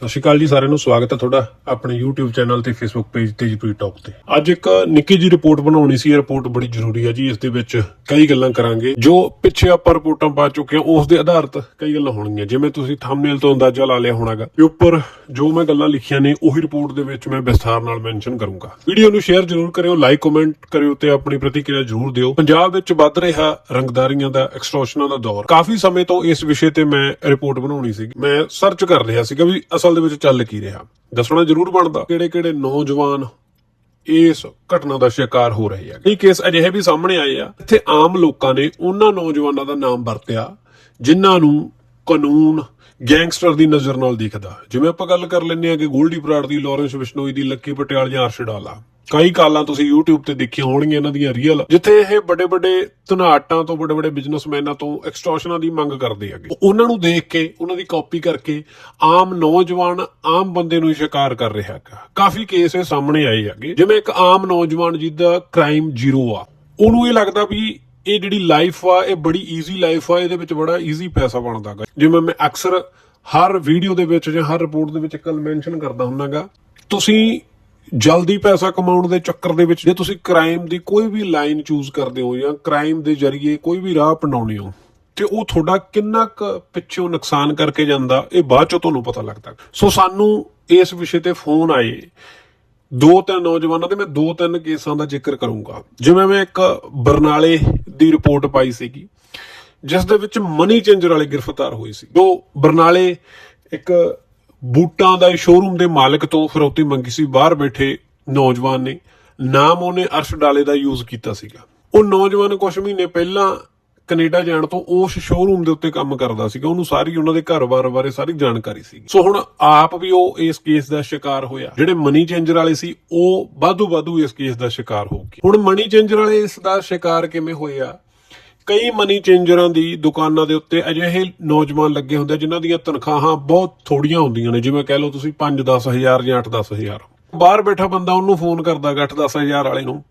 ਸਤਿ ਸ਼੍ਰੀ ਅਕਾਲ ਜੀ, ਸਾਰਿਆਂ ਨੂੰ ਸਵਾਗਤ ਹੈ ਤੁਹਾਡਾ ਆਪਣੇ YouTube ਚੈਨਲ ਤੇ Facebook ਪੇਜ ਤੇ ਜੀਪੀ ਟਾਕ ਤੇ। ਅੱਜ ਇੱਕ ਨਿੱਕੀ ਜੀ ਰਿਪੋਰਟ ਬਣਾਉਣੀ ਸੀ, ਇਹ ਰਿਪੋਰਟ ਬੜੀ ਜ਼ਰੂਰੀ ਹੈ ਜੀ, ਇਸ ਦੇ ਵਿੱਚ ਕਈ ਗੱਲਾਂ ਕਰਾਂਗੇ। ਜੋ ਪਿੱਛੇ ਆਪਾਂ ਰਿਪੋਰਟਾਂ ਪਾ ਚੁੱਕੇ ਹਾਂ, ਉਸ ਦੇ ਆਧਾਰਿਤ ਕਈ ਗੱਲਾਂ ਹੋਣਗੀਆਂ। ਜਿਵੇਂ ਤੁਸੀਂ ਥੰਬਨੇਲ ਤੋਂ ਅੰਦਾਜ਼ਾ ਲਾ ਲਿਆ ਹੋਣਾਗਾ ਕਿ ਉੱਪਰ ਜੋ ਮੈਂ ਗੱਲਾਂ ਲਿਖੀਆਂ ਨੇ, ਉਹੀ ਰਿਪੋਰਟ ਦੇ ਵਿੱਚ ਮੈਂ ਵਿਸਥਾਰ ਨਾਲ ਮੈਂਸ਼ਨ ਕਰੂੰਗਾ। ਵੀਡੀਓ ਨੂੰ ਸ਼ੇਅਰ ਜ਼ਰੂਰ ਕਰਿਓ ਲਾਈਕ ਕਮੈਂਟ ਕਰਿਓ ਤੇ ਆਪਣੀ ਪ੍ਰਤੀਕਿਰਿਆ ਜ਼ਰੂਰ ਦਿਓ। ਪੰਜਾਬ ਵਿੱਚ ਵੱਧ ਰਿਹਾ ਰੰਗਦਾਰੀਆਂ ਦਾ ਐਕਸਟ੍ਰੋਸ਼ਨਾਂ ਦਾ ਦੌਰ। ਕਾਫੀ ਸਮੇਂ ਤੋਂ ਇਸ ਵਿਸ਼ੇ ਤੇ ਮੈਂ ਰਿਪੋਰਟ ਬਣਾਉਣੀ ਸੀ ਮੈਂ ਸਰਚ ਕਰ ਰਿਹਾ ਸੀਗਾ ਵੀ ਅਸਲ ਦੇ ਵਿੱਚ ਚੱਲ ਕੀ ਰਿਹਾ? ਦੱਸਣਾ ਜ਼ਰੂਰ ਬਣਦਾ। ਕਿਹੜੇ ਕਿਹੜੇ ਨੌਜਵਾਨ ਇਸ ਘਟਨਾ ਦਾ ਸ਼ਿਕਾਰ ਹੋ ਰਹੇ ਆ ਕਈ ਕੇਸ ਅਜਿਹੇ ਵੀ ਸਾਹਮਣੇ ਆਏ ਆ। ਇੱਥੇ ਆਮ ਲੋਕਾਂ ਨੇ ਉਹਨਾਂ ਨੌਜਵਾਨਾਂ ਦਾ ਨਾਮ ਵਰਤਿਆ, ਜਿਨ੍ਹਾਂ ਨੂੰ ਕਾਨੂੰਨ, ਗੈਂਗਸਟਰ ਦੀ ਨਜ਼ਰ ਨਾਲ ਦੇਖਦਾ। ਜਿਵੇਂ ਆਪਾਂ ਗੱਲ ਕਰ ਲੈਂਦੇ ਆ ਕਿ ਗੋਲਡੀ ਬਰਾੜ ਦੀ, ਲਾਰੈਂਸ ਬਿਸ਼ਨੋਈ ਦੀ, ਲੱਕੀ ਪਟਿਆਲ ਜਾਂ ਅਰਸ਼ ਡਾਲਾ। ਕਈ ਕਾਲਾਂ ਤੁਸੀਂ YouTube ਤੇ ਦੇਖੀਆਂ ਹੋਣਗੀਆਂ ਇਹਨਾਂ ਦੀਆਂ ਰੀਅਲ ਜਿੱਥੇ ਇਹ ਵੱਡੇ ਵੱਡੇ ਧਨਾਟਾਂ ਤੋਂ, ਵੱਡੇ ਵੱਡੇ ਬਿਜ਼ਨਸਮੈਨਾਂ ਤੋਂ ਐਕਸਟੋਰਸ਼ਨਾਂ ਦੀ ਮੰਗ ਕਰਦੇ ਹੈਗੇ। ਉਹਨਾਂ ਨੂੰ ਦੇਖ ਕੇ, ਉਹਨਾਂ ਦੀ ਕਾਪੀ ਕਰਕੇ ਆਮ ਨੌਜਵਾਨ ਆਮ ਬੰਦੇ ਨੂੰ ਸ਼ਿਕਾਰ ਕਰ ਰਿਹਾ ਹੈਗਾ। ਕਾਫੀ ਕੇਸ ਇਹ ਸਾਹਮਣੇ ਆਏ ਹੈਗੇ। ਜਿਵੇਂ ਇੱਕ ਆਮ ਨੌਜਵਾਨ ਜਿਹਦਾ ਕ੍ਰਾਈਮ ਜ਼ੀਰੋ ਆ। ਉਹਨੂੰ ਇਹ ਲੱਗਦਾ ਵੀ ਇਹ ਜਿਹੜੀ ਲਾਈਫ ਆ, ਇਹ ਬੜੀ ਈਜ਼ੀ ਲਾਈਫ ਆ, ਇਹਦੇ ਵਿੱਚ ਬੜਾ ਈਜ਼ੀ ਪੈਸਾ ਬਣਦਾ ਬਣਦਾਗਾ ਜਿਵੇਂ ਮੈਂ ਅਕਸਰ ਹਰ ਵੀਡੀਓ ਦੇ ਵਿੱਚ ਜਾਂ ਹਰ ਰਿਪੋਰਟ ਦੇ ਵਿੱਚ ਕੱਲ ਗੱਲ ਮੈਂਸ਼ਨ ਕਰਦਾ ਹੁੰਨਾਗਾ ਤੁਸੀਂ ਜਲਦੀ ਪੈਸਾ ਕਮਾਉਣ ਦੇ ਚੱਕਰ ਦੇ ਵਿੱਚ ਜੇ ਤੁਸੀਂ ਕ੍ਰਾਈਮ ਦੀ ਕੋਈ ਵੀ ਲਾਈਨ ਚੂਜ਼ ਕਰਦੇ ਹੋ ਜਾਂ ਕ੍ਰਾਈਮ ਦੇ ਜ਼ਰੀਏ ਕੋਈ ਵੀ ਰਾਹ ਅਪਣਾਉਣੇ ਹੋ, ਤੇ ਉਹ ਤੁਹਾਡਾ ਕਿੰਨਾ ਕੁ ਪਿੱਛੋਂ ਨੁਕਸਾਨ ਕਰਕੇ ਜਾਂਦਾ, ਇਹ ਬਾਅਦ ਚੋਂ ਤੁਹਾਨੂੰ ਪਤਾ ਲੱਗਦਾ। ਸੋ ਸਾਨੂੰ ਇਸ ਵਿਸ਼ੇ ਤੇ ਫੋਨ ਆਏ। ਦੋ ਤਿੰਨ ਨੌਜਵਾਨਾਂ ਦੇ ਮੈਂ ਦੋ ਤਿੰਨ ਕੇਸਾਂ ਦਾ ਜ਼ਿਕਰ ਕਰੂੰਗਾ। ਜਿਵੇਂ ਮੈਂ ਇੱਕ ਬਰਨਾਲੇ ਦੀ ਰਿਪੋਰਟ ਪਾਈ ਸੀਗੀ, ਜਿਸ ਦੇ ਵਿੱਚ ਮਨੀ ਚੇਂਜਰ ਵਾਲੇ ਗ੍ਰਿਫਤਾਰ ਹੋਏ ਸੀ। ਜੋ ਬਰਨਾਲੇ ਇੱਕ ਬੂਟਾਂ ਦਾ ਸ਼ੋਰੂਮ ਦੇ ਮਾਲਕ ਤੋਂ ਫਿਰੌਤੀ ਮੰਗੀ ਸੀ। ਬਾਹਰ ਬੈਠੇ ਨੌਜਵਾਨ ਨੇ ਨਾਮ ਉਹਨੇ ਅਰਸ਼ ਡਾਲੇ ਦਾ ਯੂਜ਼ ਕੀਤਾ ਸੀਗਾ। ਉਹ ਨੌਜਵਾਨ ਕੁਝ ਮਹੀਨੇ ਪਹਿਲਾਂ ਕੈਨੇਡਾ ਜਾਣ ਤੋਂ ਉਸ ਸ਼ੋਰੂਮ ਦੇ ਉੱਤੇ ਕੰਮ ਕਰਦਾ ਸੀਗਾ। ਉਹਨੂੰ ਸਾਰੀ ਉਹਨਾਂ ਦੇ ਘਰ-ਬਾਰ ਬਾਰੇ ਸਾਰੀ ਜਾਣਕਾਰੀ ਸੀ। ਸੋ ਹੁਣ ਆਪ ਵੀ ਉਹ ਇਸ ਕੇਸ ਦਾ ਸ਼ਿਕਾਰ ਹੋਇਆ। ਜਿਹੜੇ ਮਨੀ ਚੇਂਜਰ ਵਾਲੇ ਸੀ, ਉਹ ਵਾਧੂ ਵਾਧੂ ਇਸ ਕੇਸ ਦਾ ਸ਼ਿਕਾਰ ਹੋ ਗਏ। ਹੁਣ ਮਨੀ ਚੇਂਜਰ ਵਾਲੇ ਇਸ ਦਾ ਸ਼ਿਕਾਰ ਕਿਵੇਂ ਹੋਏ ਆ? ਕਈ ਮਨੀ ਚੇਂਜਰਾਂ ਦੀ ਦੁਕਾਨਾਂ ਦੇ ਉੱਤੇ ਅਜਿਹੇ ਨੌਜਵਾਨ ਲੱਗੇ ਹੁੰਦੇ ਆ ਜਿਨ੍ਹਾਂ ਦੀਆਂ ਤਨਖਾਹਾਂ ਬਹੁਤ ਥੋੜੀਆਂ ਹੁੰਦੀਆਂ ਨੇ। ਜਿਵੇਂ ਕਹਿ ਲਓ ਤੁਸੀਂ 5-10000 ਜਾਂ 8-10000 ਬਾਹਰ ਬੈਠਾ ਬੰਦਾ ਉਹਨੂੰ ਫੋਨ ਕਰਦਾ 8-10000 ਵਾਲੇ ਨੂੰ।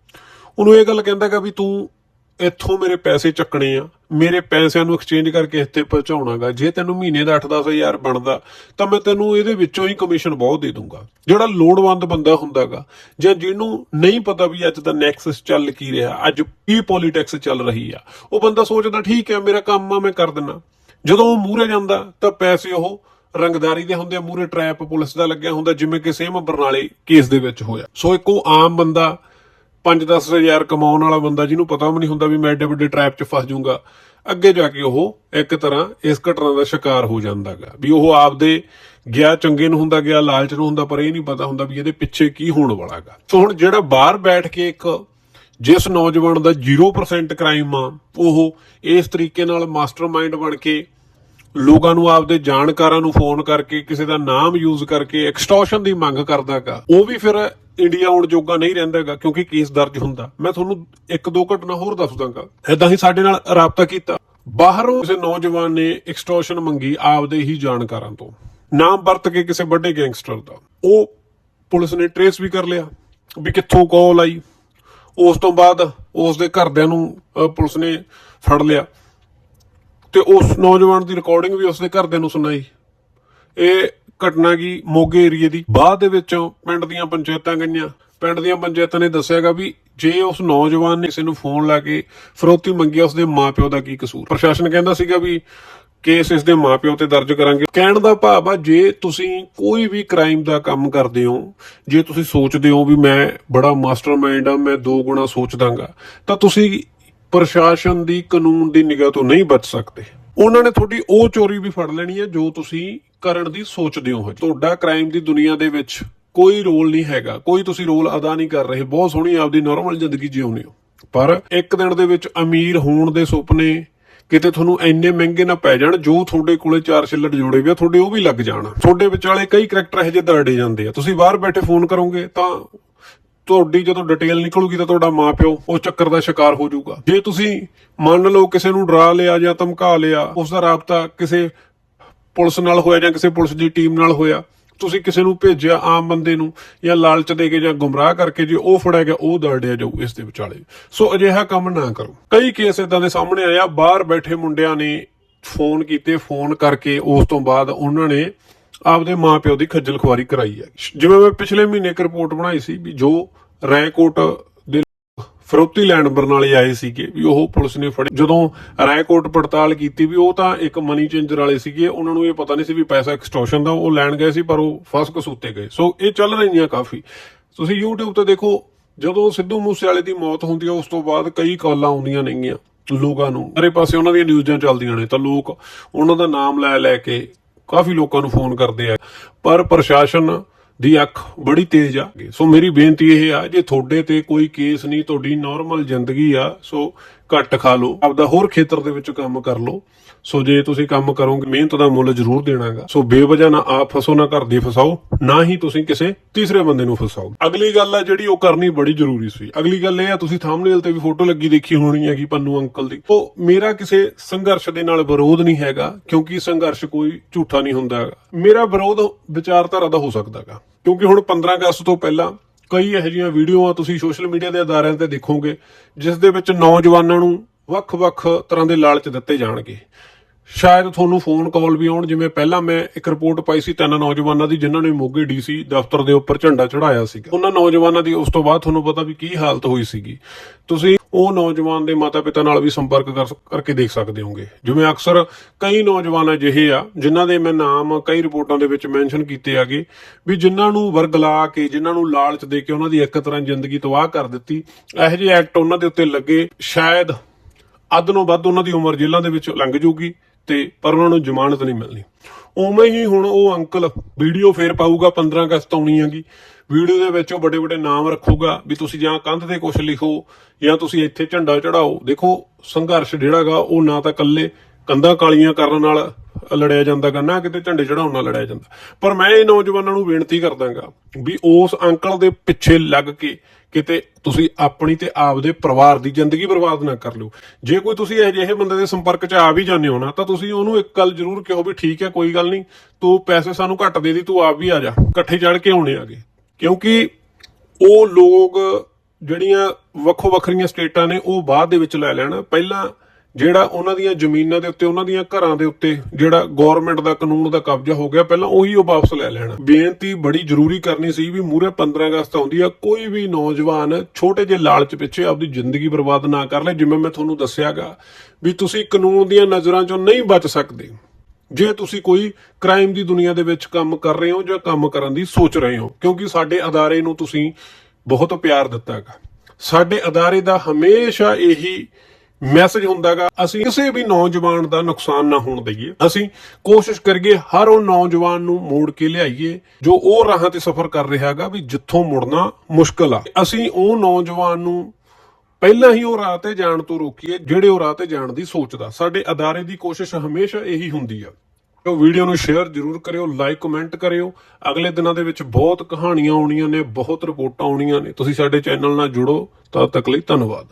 ਉਹਨੂੰ ਇਹ ਗੱਲ ਕਹਿੰਦਾਗਾ ਵੀ ਤੂੰ ਇੱਥੋਂ ਮੇਰੇ ਪੈਸੇ ਚੱਕਣੇ ਆ। ਮੇਰੇ ਪੈਸਿਆਂ ਨੂੰ ਐਕਸਚੇਂਜ ਕਰਕੇ ਇੱਥੇ ਪਹੁੰਚਾਉਣਾਗਾ। ਜੇ ਤੈਨੂੰ ਮਹੀਨੇ ਦਾ 8-10000 ਬਣਦਾ, ਤਾਂ ਮੈਂ ਤੈਨੂੰ ਇਹਦੇ ਵਿੱਚੋਂ ਹੀ ਕਮਿਸ਼ਨ ਬਹੁਤ ਦੇ ਦੂੰਗਾ। ਜਿਹੜਾ ਲੋੜਵੰਦ ਬੰਦਾ ਹੁੰਦਾਗਾ, ਜਾਂ ਜਿਹਨੂੰ ਨਹੀਂ ਪਤਾ ਵੀ ਅੱਜ ਦਾ ਨੈਕਸਸ ਚੱਲ ਕੀ ਰਿਹਾ, ਅੱਜ ਕੀ ਪੋਲਿਟਿਕਸ ਚੱਲ ਰਹੀ ਆ, ਉਹ ਬੰਦਾ ਸੋਚਦਾ, ਠੀਕ ਹੈ, ਮੇਰਾ ਕੰਮ ਆ, ਮੈਂ ਕਰ ਦਿੰਨਾ। ਜਦੋਂ ਉਹ ਮੂਹਰੇ ਜਾਂਦਾ, ਤਾਂ ਪੈਸੇ ਉਹ ਰੰਗਦਾਰੀ ਦੇ ਹੁੰਦੇ ਆ, ਮੂਹਰੇ ਟ੍ਰੈਪ ਪੁਲਿਸ ਦਾ ਲੱਗਿਆ ਹੁੰਦਾ, ਜਿਵੇਂ ਕਿ ਸੇਮ ਬਰਨਾਲੇ ਕੇਸ ਦੇ ਵਿੱਚ ਹੋਇਆ। ਸੋ ਇੱਕੋ ਆਮ ਬੰਦਾ 5-10 ਹਜ਼ਾਰ ਕਮਾਉਣ ਵਾਲਾ ਬੰਦਾ ਜਿਹਨੂੰ ਪਤਾ ਵੀ ਨਹੀਂ ਹੁੰਦਾ ਵੀ ਮੈਂ ਐਡੇ ਵੱਡੇ ਟ੍ਰੈਪ 'ਚ ਫਸ ਜਾਊਂਗਾ। ਅੱਗੇ ਜਾ ਕੇ ਉਹ ਇੱਕ ਤਰ੍ਹਾਂ ਇਸ ਘਟਨਾ ਦਾ ਸ਼ਿਕਾਰ ਹੋ ਜਾਂਦਾਗਾ। ਵੀ ਉਹ ਆਪਦੇ ਗਿਆ ਚੰਗੇ ਨੂੰ ਹੁੰਦਾ, ਗਿਆ ਲਾਲਚ ਨੂੰ ਹੁੰਦਾ, ਪਰ ਇਹ ਨਹੀਂ ਪਤਾ ਹੁੰਦਾ ਵੀ ਇਹਦੇ ਪਿੱਛੇ ਕੀ ਹੋਣ ਵਾਲਾਗਾ। ਸੋ ਹੁਣ ਜਿਹੜਾ ਬਾਹਰ ਬੈਠ ਕੇ ਇੱਕ ਜਿਸ ਨੌਜਵਾਨ ਦਾ 0% ਕ੍ਰਾਈਮ ਆ, ਉਹ ਇਸ ਤਰੀਕੇ ਨਾਲ ਮਾਸਟਰਮਾਈਂਡ ਬਣ ਕੇ ਲੋਕਾਂ ਨੂੰ ਆਪਦੇ ਜਾਣਕਾਰਾਂ ਨੂੰ ਫੋਨ ਕਰਕੇ, ਕਿਸੇ ਦਾ ਨਾਮ ਯੂਜ਼ ਕਰਕੇ ਐਕਸਟੋਰਸ਼ਨ ਦੀ ਮੰਗ ਕਰਦਾਗਾ। ਉਹ ਵੀ ਫਿਰ ਇੰਡੀਆ ਆਉਣ ਜੋਗਾ ਨਹੀਂ ਰਹਿੰਦਾਗਾ, ਕਿਉਂਕਿ ਕੇਸ ਦਰਜ ਹੁੰਦਾ। ਮੈਂ ਤੁਹਾਨੂੰ ਇੱਕ ਦੋ ਘਟਨਾ ਹੋਰ ਦੱਸ ਦਾਂਗਾ। ਐਦਾਂ ਹੀ ਸਾਡੇ ਨਾਲ ਰਾਬਤਾ ਕੀਤਾ। ਬਾਹਰੋਂ ਕਿਸੇ ਨੌਜਵਾਨ ਨੇ ਐਕਸਟੋਰਸ਼ਨ ਮੰਗੀ ਆਪਦੇ ਹੀ ਜਾਣਕਾਰਾਂ ਤੋਂ। ਨਾਮ ਵਰਤ ਕੇ ਕਿਸੇ ਵੱਡੇ ਗੈਂਗਸਟਰ ਦਾ। ਉਹ ਪੁਲਿਸ ਨੇ ਟਰੇਸ ਵੀ ਕਰ ਲਿਆ ਵੀ ਕਿੱਥੋਂ ਕਾਲ ਆਈ। ਉਸ ਤੋਂ ਬਾਅਦ ਉਸ ਦੇ ਘਰਦਿਆਂ ਨੂੰ ਪੁਲਿਸ ਨੇ ਫੜ ਲਿਆ। ਤੇ ਉਸ ਨੌਜਵਾਨ ਦੀ ਰਿਕਾਰਡਿੰਗ ਵੀ ਉਸਦੇ ਘਰਦਿਆਂ ਨੂੰ ਸੁਣਾਈ। ਇਹ ਘਟਨਾ ਕੀ ਮੋਗੇ ਏਰੀਏ ਦੀ। ਬਾਅਦ ਦੇ ਵਿੱਚੋਂ ਪਿੰਡ ਦੀਆਂ ਪੰਚਾਇਤਾਂ ਗਈਆਂ। ਪਿੰਡ ਦੀਆਂ ਪੰਚਾਇਤਾਂ ਨੇ ਦੱਸਿਆਗਾ ਵੀ ਜੇ ਉਸ ਨੌਜਵਾਨ ਨੇ ਕਿਸੇ ਨੂੰ ਫੋਨ ਲਾ ਕੇ ਫਰੋਤੀ ਮੰਗੀ ਉਸਦੇ ਮਾਪਿਓ ਦਾ ਕੀ ਕਸੂਰ? ਪ੍ਰਸ਼ਾਸਨ ਕਹਿੰਦਾ ਸੀਗਾ ਵੀ ਕੇਸ ਇਸ ਦੇ ਮਾਪਿਓ ਤੇ ਦਰਜ ਕਰਾਂਗੇ। ਕਹਿਣ ਦਾ ਭਾਵ ਆ, ਜੇ ਤੁਸੀਂ ਕੋਈ ਵੀ ਕ੍ਰਾਈਮ ਦਾ ਕੰਮ ਕਰਦੇ ਹੋ, ਜੇ ਤੁਸੀਂ ਸੋਚਦੇ ਹੋ ਵੀ ਮੈਂ ਬੜਾ ਮਾਸਟਰਮਾਈਂਡ ਆ, ਮੈਂ ਦੋ ਗੁਣਾ ਸੋਚ ਦਾਂਗਾ, ਤਾਂ ਤੁਸੀਂ ਪ੍ਰਸ਼ਾਸਨ ਦੀ ਕਾਨੂੰਨ ਦੀ ਨਿਗਾਹ ਤੋਂ ਨਹੀਂ ਬਚ ਸਕਦੇ। ਉਹਨਾਂ ਨੇ ਤੁਹਾਡੀ ਉਹ ਚੋਰੀ ਵੀ ਫੜ ਲੈਣੀ ਹੈ ਜੋ ਤੁਸੀਂ ਕਰਨ ਦੀ ਸੋਚਦੇ ਹੋ ਤੁਹਾਡਾ ਕ੍ਰਾਈਮ ਦੀ ਦੁਨੀਆ ਦੇ ਵਿੱਚ ਕੋਈ ਰੋਲ ਨਹੀਂ ਹੈਗਾ। ਕੋਈ ਤੁਸੀਂ ਰੋਲ ਅਦਾ ਨਹੀਂ ਕਰ ਰਹੇ। ਬਹੁਤ ਸੋਹਣੀ ਆਪਦੀ ਨਾਰਮਲ ਜ਼ਿੰਦਗੀ ਜਿਉਂਦੇ ਹੋ। ਪਰ ਇੱਕ ਦਿਨ ਦੇ ਵਿੱਚ ਅਮੀਰ ਹੋਣ ਦੇ ਸੁਪਨੇ ਕਿਤੇ ਤੁਹਾਨੂੰ ਇੰਨੇ ਮਹਿੰਗੇ ਨਾ ਪੈ ਜਾਣ ਜੋ ਤੁਹਾਡੇ ਕੋਲੇ ਚਾਰ ਛਿੱਲੜ ਜੋੜੇ ਵੀ ਆ, ਤੁਹਾਡੇ ਉਹ ਵੀ ਲੱਗ ਜਾਣ। ਤੁਹਾਡੇ ਵਿਚਾਲੇ ਕਈ ਕਰੈਕਟਰ ਇਹੋ ਜਿਹੇ ਦਰੜੇ ਜਾਂਦੇ ਆ। ਤੁਸੀਂ ਬਾਹਰ ਬੈਠੇ ਫੋਨ ਕਰੋਗੇ ਤਾਂ ਤੁਹਾਡੀ ਜਦੋਂ ਡਿਟੇਲ ਨਿਕਲੂਗੀ ਤਾਂ ਤੁਹਾਡਾ ਮਾਪਿਓ ਉਸ ਚੱਕਰ ਦਾ ਸ਼ਿਕਾਰ ਹੋ ਜਾਊਗਾ। ਜੇ ਤੁਸੀਂ ਮੰਨ ਲਓ ਕਿਸੇ ਨੂੰ ਡਰਾ ਲਿਆ ਜਾਂ ਧਮਕਾ ਲਿਆ, ਉਸ ਦਾ ਰਾਬਤਾ ਕਿਸੇ ਪੁਲਿਸ ਨਾਲ ਹੋਇਆ ਜਾਂ ਕਿਸੇ ਪੁਲਿਸ ਦੀ ਟੀਮ ਨਾਲ ਹੋਇਆ, ਤੁਸੀਂ ਕਿਸੇ ਨੂੰ ਭੇਜਿਆ ਆਮ ਬੰਦੇ ਨੂੰ ਜਾਂ ਲਾਲਚ ਦੇ ਕੇ ਜਾਂ ਗੁੰਮਰਾਹ ਕਰਕੇ ਜੇ ਉਹ ਫੜਿਆ ਗਿਆ, ਉਹ ਦਰੜਿਆ ਜਾਊ ਇਸ ਦੇ ਵਿਚਾਲੇ। ਸੋ ਅਜਿਹਾ ਕੰਮ ਨਾ ਕਰੋ। ਕਈ ਕੇਸ ਇਦਾਂ ਦੇ ਸਾਹਮਣੇ ਆਇਆ ਬਾਹਰ ਬੈਠੇ ਮੁੰਡਿਆਂ ਨੇ ਫੋਨ ਕੀਤੇ, ਫੋਨ ਕਰਕੇ ਉਸ ਤੋਂ ਬਾਅਦ ਉਹਨਾਂ ਨੇ ਆਪਦੇ ਮਾਪਿਓ ਦੀ ਖੱਜਲ ਖੁਆਰੀ ਕਰਾਈ ਹੈ ਜਿਵੇਂ ਮੈਂ ਪਿਛਲੇ ਮਹੀਨੇ ਇੱਕ ਰਿਪੋਰਟ ਬਣਾਈ ਸੀ ਵੀ ਜੋ ਰੈਕੋਟ ਦੇ ਫਰੋਤੀ ਲੈਣ ਬਰਨਾਲੇ ਆਏ ਸੀਗੇ ਵੀ ਉਹ ਪੁਲਿਸ ਨੇ ਫੜੇ। ਜਦੋਂ ਰੈਕੋਟ ਪੜਤਾਲ ਕੀਤੀ ਵੀ ਉਹ ਤਾਂ ਇੱਕ ਮਨੀ ਚੇਂਜਰ ਵਾਲੇ ਸੀਗੇ, ਉਹਨਾਂ ਨੂੰ ਇਹ ਪਤਾ ਨਹੀਂ ਸੀ ਵੀ ਪੈਸਾ ਐਕਸਟੋਰਸ਼ਨ ਦਾ ਉਹ ਲੈਣ ਗਏ ਸੀ, ਪਰ ਉਹ ਫਸ ਕਸੂਤੇ ਗਏ। ਸੋ ਇਹ ਚੱਲ ਰਹੀਆਂ ਕਾਫੀ। ਤੁਸੀਂ YouTube ਤੇ ਦੇਖੋ, ਜਦੋਂ ਸਿੱਧੂ ਮੂਸੇਵਾਲੇ ਦੀ ਮੌਤ ਹੁੰਦੀ ਹੈ ਉਸ ਤੋਂ ਬਾਅਦ ਕਈ ਕਾਲਾਂ ਆਉਂਦੀਆਂ ਨੇਗੀਆਂ ਲੋਕਾਂ ਨੂੰ। ਹਰੇ ਪਾਸੇ ਉਹਨਾਂ ਦੀਆਂ ਨਿਊਜ਼ਾਂ ਚੱਲਦੀਆਂ ਨੇ ਤਾਂ ਲੋਕ ਉਹਨਾਂ ਦਾ ਨਾਮ ਲੈ ਲੈ ਕੇ ਕਾਫੀ ਲੋਕਾਂ ਨੂੰ ਫੋਨ ਕਰਦੇ ਆ। ਪਰ ਪ੍ਰਸ਼ਾਸਨ ਦੀ ਅੱਖ ਬੜੀ ਤੇਜ਼ ਆ। ਸੋ ਮੇਰੀ ਬੇਨਤੀ ਇਹ ਆ, ਜੇ ਤੁਹਾਡੇ ਤੇ ਕੋਈ ਕੇਸ ਨਹੀਂ, ਤੁਹਾਡੀ ਨਾਰਮਲ ਜ਼ਿੰਦਗੀ ਆ, ਸੋ ਘੱਟ ਖਾ ਲਓ, ਆਪਦਾ ਹੋਰ ਖੇਤਰ ਦੇ ਵਿੱਚ ਕੰਮ ਕਰ ਲਓ। ਸੋ ਜੇ ਤੁਸੀਂ ਕੰਮ ਕਰੋਗੇ, ਮਿਹਨਤ ਦਾ ਮੁੱਲ ਜ਼ਰੂਰ ਦੇਣਾਗਾ। ਸੋ ਬੇਵਜ੍ਹਾ ਨਾ ਆਪ ਫਸੋ, ਨਾ ਘਰ ਦੀ ਫਸਾਓ, ਨਾ ਹੀ ਤੁਸੀਂ ਕਿਸੇ ਤੀਸਰੇ ਬੰਦੇ ਨੂੰ ਫਸਾਓ। ਅਗਲੀ ਗੱਲ ਆ ਜਿਹੜੀ ਉਹ ਕਰਨੀ ਬੜੀ ਜ਼ਰੂਰੀ ਸੀ। ਅਗਲੀ ਗੱਲ ਇਹ ਆ, ਤੁਸੀਂ ਥੰਬਨੇਲ ਤੇ ਵੀ ਫੋਟੋ ਲੱਗੀ ਦੇਖੀ ਹੋਣੀ ਹੈ ਕਿ ਪੰਨੂ ਅੰਕਲ ਦੀ। ਉਹ ਮੇਰਾ ਕਿਸੇ ਸੰਘਰਸ਼ ਦੇ ਨਾਲ ਵਿਰੋਧ ਨਹੀਂ ਹੈਗਾ, ਕਿਉਂਕਿ ਸੰਘਰਸ਼ ਕੋਈ ਝੂਠਾ ਨਹੀਂ ਹੁੰਦਾ ਹੈਗਾ। ਮੇਰਾ ਵਿਰੋਧ ਵਿਚਾਰਧਾਰਾ ਦਾ ਹੋ ਸਕਦਾਗਾ। ਕਿਉਂਕਿ ਹੁਣ 15 ਅਗਸਤ ਤੋਂ ਪਹਿਲਾਂ ਕਈ ਇਹੋ ਜਿਹੀਆਂ ਵੀਡੀਓਆਂ ਤੁਸੀਂ ਸੋਸ਼ਲ ਮੀਡੀਆ ਦੇ ਅਦਾਰਿਆਂ ਤੇ ਦੇਖੋਗੇ, ਜਿਸ ਦੇ ਵਿੱਚ ਨੌਜਵਾਨਾਂ ਨੂੰ ਵੱਖ-ਵੱਖ ਤਰ੍ਹਾਂ ਦੇ ਲਾਲਚ ਦਿੱਤੇ ਜਾਣਗੇ। ਸ਼ਾਇਦ ਤੁਹਾਨੂੰ ਫੋਨ ਕਾਲ ਵੀ ਆਉਣ, ਜਿਵੇਂ ਪਹਿਲਾਂ ਮੈਂ ਇੱਕ ਰਿਪੋਰਟ ਪਾਈ ਸੀ ਤਿੰਨ ਨੌਜਵਾਨਾਂ ਦੀ, ਜਿਨ੍ਹਾਂ ਨੇ ਮੋਗੇ ਡੀਸੀ ਦਫ਼ਤਰ ਦੇ ਉੱਪਰ ਝੰਡਾ ਚੜਾਇਆ ਸੀਗਾ। ਉਹਨਾਂ ਨੌਜਵਾਨਾਂ ਦੀ ਉਸ ਤੋਂ ਬਾਅਦ ਤੁਹਾਨੂੰ ਪਤਾ ਵੀ ਕੀ ਹਾਲਤ ਹੋਈ ਸੀਗੀ। ਤੁਸੀਂ ਉਹ ਨੌਜਵਾਨ ਦੇ ਮਾਤਾ-ਪਿਤਾ ਨਾਲ ਵੀ ਸੰਪਰਕ ਕਰ ਕਰਕੇ ਦੇਖ ਸਕਦੇ ਹੋਗੇ। ਜਿਵੇਂ ਅਕਸਰ ਕਈ ਨੌਜਵਾਨ ਅਜਿਹੇ ਆ, ਜਿਨ੍ਹਾਂ ਦੇ ਮੈਂ ਨਾਮ ਕਈ ਰਿਪੋਰਟਾਂ ਦੇ ਵਿੱਚ ਮੈਂਸ਼ਨ ਕੀਤੇ ਆਗੇ ਵੀ ਜਿਨ੍ਹਾਂ ਨੂੰ ਵਰਗਲਾ ਕੇ, ਜਿਨ੍ਹਾਂ ਨੂੰ ਲਾਲਚ ਦੇ ਕੇ ਉਹਨਾਂ ਦੀ ਇੱਕ ਤਰ੍ਹਾਂ ਜ਼ਿੰਦਗੀ ਤਬਾਹ ਕਰ ਦਿੱਤੀ। ਇਹੋ ਜਿਹੇ ਐਕਟ ਉਹਨਾਂ ਦੇ ਉੱਤੇ ਲੱਗੇ, ਸ਼ਾਇਦ ਅੱਧ ਨੂੰ ਵੱਧ ਉਹਨਾਂ ਦੀ ਉਮਰ ਜੇਲ੍ਹਾਂ ਦੇ ਵਿੱਚ ਲੰਘ ਜੂਗੀ। ਤੇ ਪਰ ਉਹਨਾਂ ਨੂੰ ਜ਼ਮਾਨਤ ਨਹੀਂ ਮਿਲਣੀ। ਉਵੇਂ ਹੀ ਹੁਣ ਉਹ ਅੰਕਲ ਵੀਡੀਓ ਫੇਰ ਪਾਊਗਾ 15 ਅਗਸਤ ਆਉਣੀ ਹੈਗੀ। ਵੀਡੀਓ ਦੇ ਵਿੱਚ ਉਹ ਵੱਡੇ ਵੱਡੇ ਨਾਮ ਰੱਖੂਗਾ ਵੀ ਤੁਸੀਂ ਜਾਂ ਕੰਧ ਤੇ ਕੁਝ ਲਿਖੋ ਜਾਂ ਤੁਸੀਂ ਇੱਥੇ ਝੰਡਾ ਚੜਾਓ। ਦੇਖੋ, ਸੰਘਰਸ਼ ਜਿਹੜਾਗਾ ਉਹ ਨਾ ਤਾਂ ਇਕੱਲੇ ਕੰਧਾਂ ਕਾਲੀਆਂ ਕਰਨ ਨਾਲ ਲੜਿਆ ਜਾਂਦਾਗਾ ਨਾ ਕਿਤੇ ਝੰਡੇ ਚੜਾਉਣ ਨਾਲ ਲੜਿਆ ਜਾਂਦਾ। ਪਰ ਮੈਂ ਇਹ ਨੌਜਵਾਨਾਂ ਨੂੰ ਬੇਨਤੀ ਕਰਦਾਗਾ ਵੀ ਉਸ ਅੰਕਲ ਦੇ ਪਿੱਛੇ ਲੱਗ ਕੇ ਕਿਤੇ ਤੁਸੀਂ ਆਪਣੀ ਤੇ ਆਪਦੇ ਪਰਿਵਾਰ ਦੀ ਜ਼ਿੰਦਗੀ ਬਰਬਾਦ ਨਾ ਕਰ ਲਿਓ। ਜੇ ਕੋਈ ਤੁਸੀਂ ਇਹੋ ਜਿਹੇ ਬੰਦੇ ਦੇ ਸੰਪਰਕ 'ਚ ਆ ਵੀ ਜਾਂਦੇ ਹੋ ਨਾ, ਤਾਂ ਤੁਸੀਂ ਉਹਨੂੰ ਇੱਕ ਗੱਲ ਜ਼ਰੂਰ ਕਹੋ ਵੀ ਠੀਕ ਹੈ, ਕੋਈ ਗੱਲ ਨਹੀਂ, ਤੂੰ ਪੈਸੇ ਸਾਨੂੰ ਘੱਟ ਦੇ ਦੀ, ਤੂੰ ਆਪ ਵੀ ਆ ਜਾ, ਇਕੱਠੇ ਚੜ ਕੇ ਆਉਣੇ ਆਗੇ। ਕਿਉਂਕਿ ਉਹ ਲੋਕ ਜਿਹੜੀਆਂ ਵੱਖੋ ਵੱਖਰੀਆਂ ਸਟੇਟਾਂ ਨੇ, ਉਹ ਬਾਅਦ ਦੇ ਵਿੱਚ ਲੈ ਲੈਣ। ਪਹਿਲਾਂ ਜਿਹੜਾ ਉਹਨਾਂ ਦੀਆਂ ਜ਼ਮੀਨਾਂ ਦੇ ਉੱਤੇ, ਉਹਨਾਂ ਦੀਆਂ ਘਰਾਂ ਦੇ ਉੱਤੇ ਜਿਹੜਾ ਗਵਰਨਮੈਂਟ ਦਾ ਕਾਨੂੰਨ ਦਾ ਕਬਜ਼ਾ ਹੋ ਗਿਆ, ਪਹਿਲਾਂ ਉਹੀ ਉਹ ਵਾਪਸ ਲੈ ਲੈਣ। ਬੇਨਤੀ ਬੜੀ ਜ਼ਰੂਰੀ ਕਰਨੀ ਸੀ ਵੀ ਮੂਰੇ 15 ਅਗਸਤ ਆਉਂਦੀ ਆ, ਕੋਈ ਵੀ ਨੌਜਵਾਨ ਛੋਟੇ ਜਿਹੇ ਲਾਲਚ ਪਿੱਛੇ ਆਪਦੀ ਜ਼ਿੰਦਗੀ ਬਰਬਾਦ ਨਾ ਕਰ ਲੈ, ਜਿਵੇਂ ਮੈਂ ਤੁਹਾਨੂੰ ਦੱਸਿਆਗਾ ਵੀ ਤੁਸੀਂ ਕਾਨੂੰਨ ਦੀਆਂ ਨਜ਼ਰਾਂ ਚੋਂ ਨਹੀਂ ਬਚ ਸਕਦੇ। ਜੇ ਤੁਸੀਂ ਕੋਈ ਕ੍ਰਾਈਮ ਦੀ ਦੁਨੀਆ ਦੇ ਵਿੱਚ ਕੰਮ ਕਰ ਰਹੇ ਹੋ ਜਾਂ ਕੰਮ ਕਰਨ ਦੀ ਸੋਚ ਰਹੇ ਹੋ, ਕਿਉਂਕਿ ਸਾਡੇ ਅਦਾਰੇ ਨੂੰ ਤੁਸੀਂ ਬਹੁਤ ਪਿਆਰ ਦਿੱਤਾ ਹੈਗਾ ਸਾਡੇ ਅਦਾਰੇ ਦਾ ਹਮੇਸ਼ਾ ਇਹੀ ਮੈਸੇਜ ਹੁੰਦਾਗਾ, ਅਸੀਂ ਕਿਸੇ ਵੀ ਨੌਜਵਾਨ ਦਾ ਨੁਕਸਾਨ ਨਾ ਹੋਣ ਦਈਏ। ਅਸੀਂ ਕੋਸ਼ਿਸ਼ ਕਰੀਏ ਹਰ ਉਹ ਨੌਜਵਾਨ ਨੂੰ ਮੋੜ ਕੇ ਲਿਆਈਏ, ਜੋ ਉਹ ਰਾਹਾਂ ਤੇ ਸਫ਼ਰ ਕਰ ਰਿਹਾ ਹੈਗਾ ਵੀ ਜਿੱਥੋਂ ਮੁੜਨਾ ਮੁਸ਼ਕਲ ਆ। ਅਸੀਂ ਉਹ ਨੌਜਵਾਨ ਨੂੰ ਪਹਿਲਾਂ ਹੀ ਉਹ ਰਾਹ ਤੇ ਜਾਣ ਤੋਂ ਰੋਕੀਏ, ਜਿਹੜੇ ਉਹ ਰਾਹ ਤੇ ਜਾਣ ਦੀ ਸੋਚਦਾ ਸਾਡੇ ਅਦਾਰੇ ਦੀ ਕੋਸ਼ਿਸ਼ ਹਮੇਸ਼ਾ ਇਹੀ ਹੁੰਦੀ ਆ। ਉਹ ਵੀਡੀਓ ਨੂੰ ਸ਼ੇਅਰ ਜ਼ਰੂਰ ਕਰਿਓ, ਲਾਈਕ, ਕਮੈਂਟ ਕਰਿਓ। ਅਗਲੇ ਦਿਨਾਂ ਦੇ ਵਿੱਚ ਬਹੁਤ ਕਹਾਣੀਆਂ ਆਉਣੀਆਂ ਨੇ, ਬਹੁਤ ਰਿਪੋਰਟਾਂ ਆਉਣੀਆਂ ਨੇ। ਤੁਸੀਂ ਸਾਡੇ ਚੈਨਲ ਨਾਲ ਜੁੜੋ, ਤਦ ਤੱਕ ਲਈ ਧੰਨਵਾਦ।